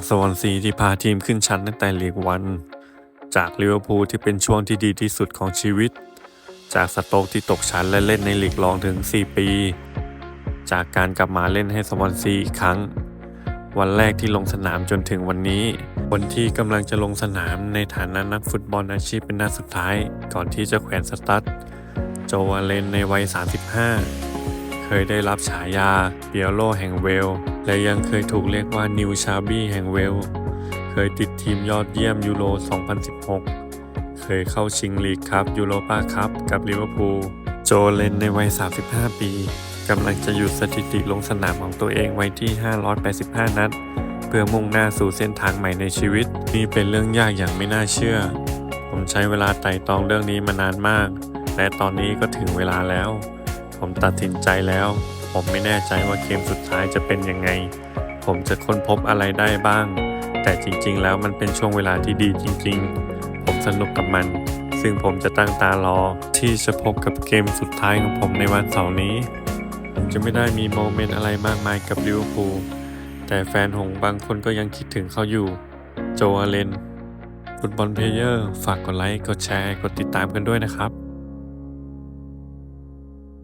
จากสวอนซีที่พาทีมขึ้นชั้นตั้งแต่ลีกวัน จากลิเวอร์พูลที่เป็นช่วงที่ดีที่สุดของชีวิต จากสโต๊กที่ตกชั้นและเล่นในลีกรองถึง 4 ปี จากการกลับมาเล่นให้สวอนซีอีกครั้ง วันแรกที่ลงสนามจนถึงวันนี้ วันที่กำลังจะลงสนามในฐานะนักฟุตบอลอาชีพเป็นนัดสุดท้าย ก่อนที่จะแขวนสตั๊ดโจวาเลนในวัย 35 เคยได้รับฉายาเปียโลแห่งเวล และยังเคยถูกเรียกว่านิวชาบี้แห่งเวล เคยติดทีมยอดเยี่ยมยูโร 2016 เคยเข้าชิงลีกครับยูโรปาคัพกับลิเวอร์พูล โจเลนในวัย 35 ปีกำลังจะหยุดสถิติลงสนามของตัวเองไว้ที่ 585 นัด เพื่อมุ่งหน้าสู่เส้นทางใหม่ในชีวิต นี่เป็นเรื่องยากอย่างไม่น่าเชื่อ ผมใช้เวลาไต่ตองเรื่องนี้มานานมาก และตอนนี้ก็ถึงเวลาแล้ว ผมตัดสินใจแล้ว ผมไม่แน่ใจว่าเกมสุดท้ายจะเป็นยังไง ผมจะค้นพบอะไรได้บ้าง แต่จริงๆ แล้วมันเป็นช่วงเวลาที่ดีจริง ๆ ผมสนุกกับมัน ซึ่งผมจะตั้งตารอ ที่จะพบกับเกมสุดท้ายของผมในวันเสาร์นี้ ผมจะไม่ได้มีโมเมนต์อะไรมากมายกับลิเวอร์พูลแต่แฟนหงบางคนก็ยังคิดถึงเขาอยู่ โจอาเลนฟุตบอลเพลเยอร์ ฝากกดไลค์ กดแชร์ กดติดตามกันด้วยนะครับ